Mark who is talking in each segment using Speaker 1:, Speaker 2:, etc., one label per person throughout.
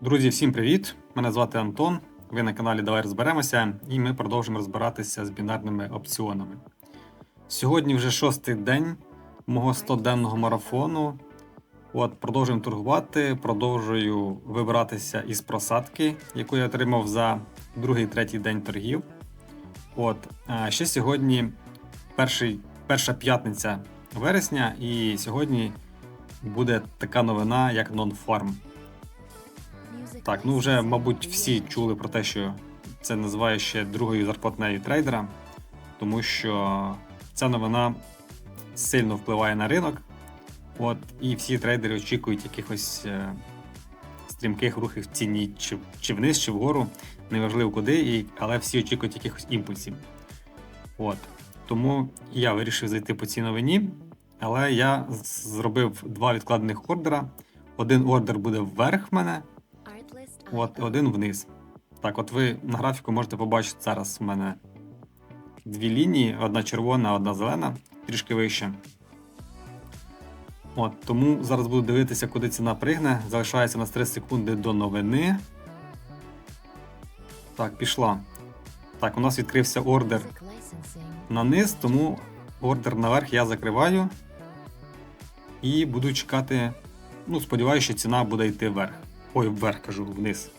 Speaker 1: Друзі, всім привіт! Мене звати Антон. Ви на каналі Давай розберемося, і ми продовжимо розбиратися з бінарними опціонами. Сьогодні вже шостий день мого 100-денного марафону. От, продовжуємо торгувати, продовжую вибиратися із просадки, яку я отримав за другий третій день торгів. От, ще сьогодні перший, перша п'ятниця вересня, і сьогодні буде така новина, як Non-Farm. Так, ну вже, мабуть, всі чули про те, що це називає ще другою зарплатнею трейдера, тому що ця новина сильно впливає на ринок. От, і всі трейдери очікують якихось е, стрімких рухів в ціні, чи, чи вниз, чи вгору, неважливо куди, і, але всі очікують якихось імпульсів. От. Тому я вирішив зайти по цій новині, але я зробив два відкладених ордера. Один ордер буде вверх мене, От, один вниз. Так, от ви на графіку можете побачити зараз у мене дві лінії: одна червона, одна зелена, трішки вище. От, тому зараз буду дивитися, куди ціна пригне. Залишається у нас 3 секунди до новини. Так, пішла. Так, у нас відкрився ордер на низ, тому ордер наверх я закриваю. І буду чекати. Ну, сподіваюся, що ціна буде йти вверх. Ой, вверх кажу, вниз.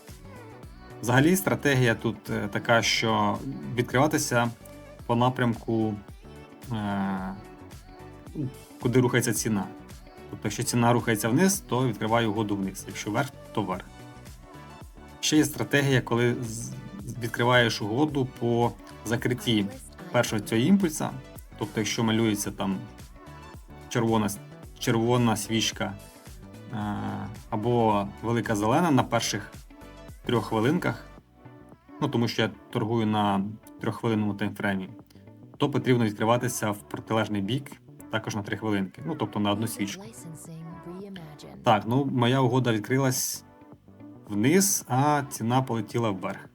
Speaker 1: Взагалі, стратегія тут е, така, що відкриватися по напрямку, е, куди рухається ціна. Тобто, якщо ціна рухається вниз, то відкриваю угоду вниз. Якщо вверх, то вверх. Ще є стратегія, коли відкриваєш угоду по закритті першого цього імпульса. Тобто, якщо малюється там червона, червона свічка або велика зелена на перших трьох хвилинках, ну тому що я торгую на трьоххвилинному таймфреймі, то потрібно відкриватися в протилежний бік також на 3 хвилинки, ну тобто на одну свічку. Так, ну моя угода відкрилась вниз, а ціна полетіла вверх.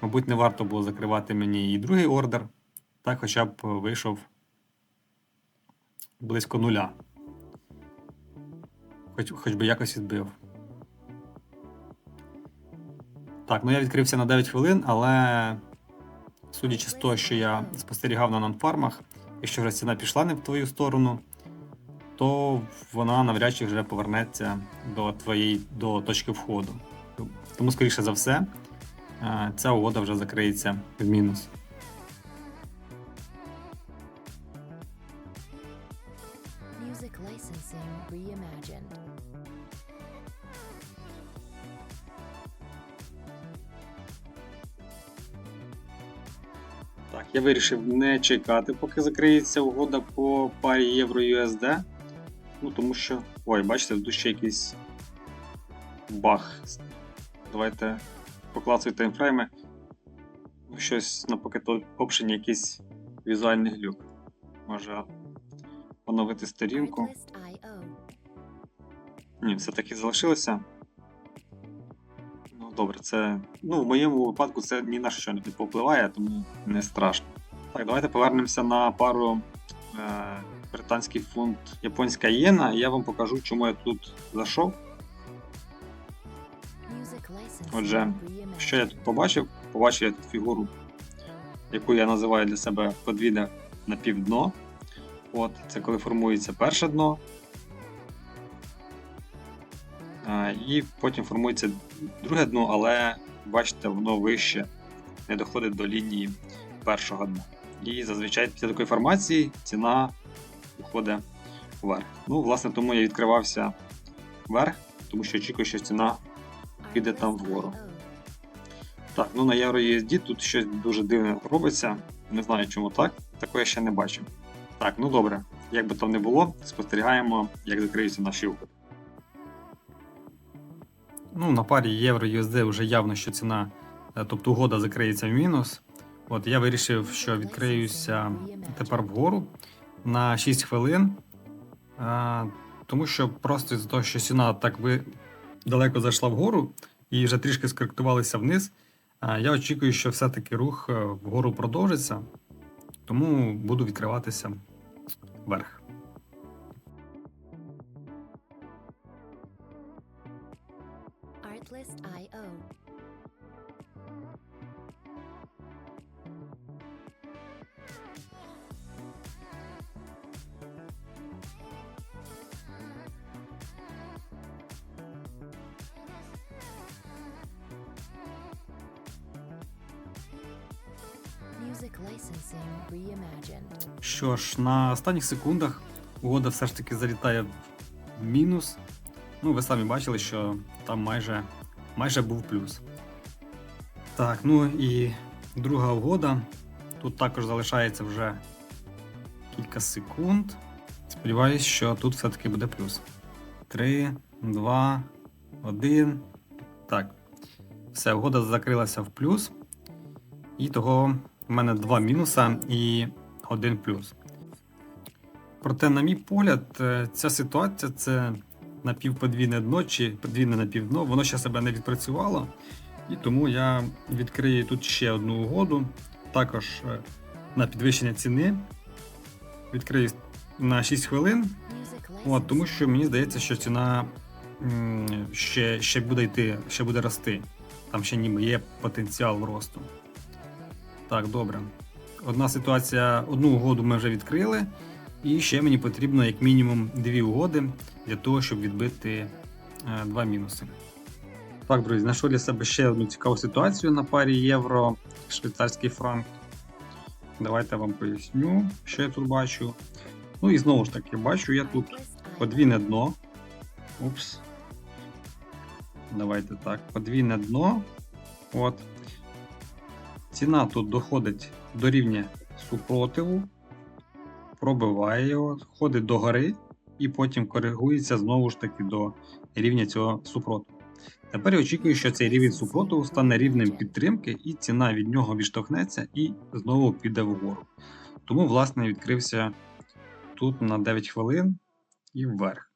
Speaker 1: Мабуть, не варто було закривати мені і другий ордер, так хоча б вийшов близько нуля. Хоч, хоч би якось відбив. Так, ну я відкрився на 9 хвилин, але судячи з того, що я спостерігав на нонфармах, якщо вже ціна пішла не в твою сторону, то вона навряд чи вже повернеться до твоєї до точки входу. Тому, скоріше за все, е, ця угода вже закриється в мінус.
Speaker 2: Reimagined.
Speaker 1: Так, я вирішив не чекати, поки закриється угода по парі євро USD. Ну, тому що. Ой, бачите, тут ще якийсь баг. Давайте поклацаю таймфрейми. Ну, Щось на Pocket Option якийсь візуальний глюк. Може оновити сторінку. Ні, все-таки залишилося. Ну, добре, це. Ну, в моєму випадку це ні на що не повпливає, тому не страшно. Так, давайте повернемося на пару е, британський фунт японська єна, і я вам покажу, чому я тут зайшов. Отже. Що я тут побачив? Побачив я тут фігуру, яку я називаю для себе подвійне напівдно. От, це коли формується перше дно. І потім формується друге дно, але бачите, воно вище не доходить до лінії першого дна. І зазвичай після такої формації ціна виходить вверх. Ну, власне, тому я відкривався вверх, тому що очікую, що ціна піде там вгору. Так, ну на EuroUSD тут щось дуже дивне робиться. Не знаю, чому так. Такого я ще не бачив. Так, ну добре. Як би там не було, спостерігаємо, як закриються наші угоди. Ну, на парі євро USD вже явно, що ціна, е, тобто угода закриється в мінус. От я вирішив, що відкриюся тепер вгору на 6 хвилин. А, тому що просто з того, що ціна так би далеко зайшла вгору і вже трішки скоректувалися вниз. А, Я очікую, що все-таки рух е, вгору продовжиться, тому буду відкриватися вверх.
Speaker 2: Reimagined.
Speaker 1: Що ж, на останніх секундах угода все ж таки залітає в мінус. Ну, ви самі бачили, що там майже, майже був плюс. Так, ну і друга угода. Тут також залишається вже кілька секунд. Сподіваюсь, що тут все-таки буде плюс. 3, 2, 1. Так. Все, угода закрилася в плюс. І того в мене два мінуса і один плюс. Проте, на мій погляд, е, ця ситуація це напівподвійне дно чи подвійне напівдно, воно ще себе не відпрацювало. І тому я відкрию тут ще одну угоду, також е, на підвищення ціни. Відкрию на 6 хвилин. От, тому що мені здається, що ціна ще, ще буде йти, ще буде рости. Там ще ніби є потенціал росту. Так, добре. Одна ситуація, одну угоду ми вже відкрили, і ще мені потрібно як мінімум дві угоди для того, щоб відбити е, два мінуси. Так, друзі, знайшов для себе ще одну цікаву ситуацію на парі євро швейцарський франк. Давайте я вам поясню, що я тут бачу. Ну і знову ж таки, бачу я тут подвійне дно. Упс. Давайте так. Подвійне дно. От. Ціна тут доходить до рівня супротиву, пробиває його, ходить до гори і потім коригується знову ж таки до рівня цього супротиву. Тепер я очікую, що цей рівень супротиву стане рівнем підтримки, і ціна від нього відштовхнеться і знову піде вгору. Тому, власне, відкрився тут на 9 хвилин і вверх.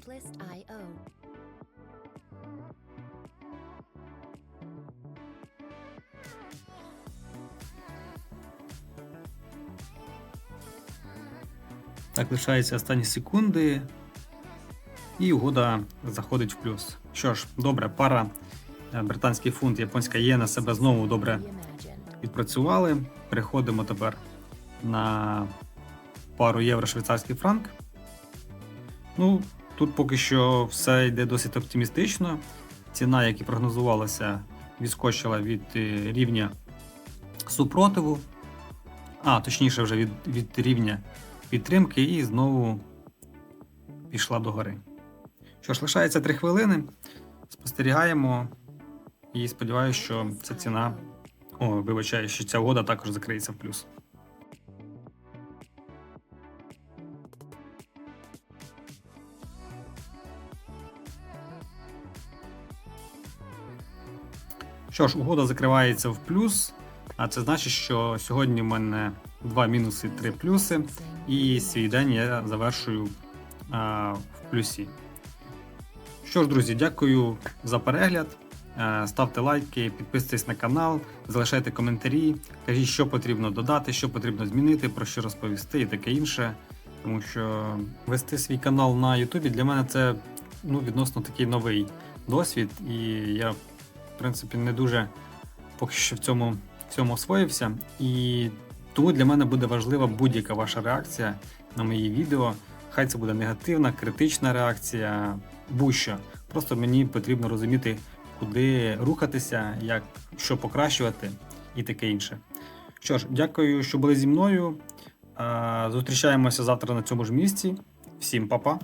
Speaker 2: Artlist.io.
Speaker 1: Так, лишаються останні секунди. І угода заходить в плюс. Що ж, добре, пара е, британський фунт, японська єна себе знову добре відпрацювали. Переходимо тепер на пару євро швейцарський франк. Ну, тут поки що все йде досить оптимістично. Ціна, як і прогнозувалося, відскочила від е, рівня супротиву, а точніше, вже від, від рівня підтримки, і знову пішла догори. Що ж, лишається 3 хвилини. Спостерігаємо і сподіваюся, що ця ціна. О, вибачаю, що ця угода також закриється в плюс. Що ж, угода закривається в плюс, а це значить, що сьогодні в мене два мінуси, три плюси, і свій день я завершую а, в плюсі. Що ж, друзі, дякую за перегляд. Е, Ставте лайки, підписуйтесь на канал, залишайте коментарі, кажіть, що потрібно додати, що потрібно змінити, про що розповісти і таке інше. Тому що вести свій канал на Ютубі для мене це ну, відносно такий новий досвід, і я, принципі, не дуже поки що в цьому, в цьому освоївся. І тому для мене буде важлива будь-яка ваша реакція на мої відео. Хай це буде негативна, критична реакція, будь-що. Просто мені потрібно розуміти, куди рухатися, як що покращувати і таке інше. Що ж, дякую, що були зі мною. Зустрічаємося завтра на цьому ж місці. Всім па-па!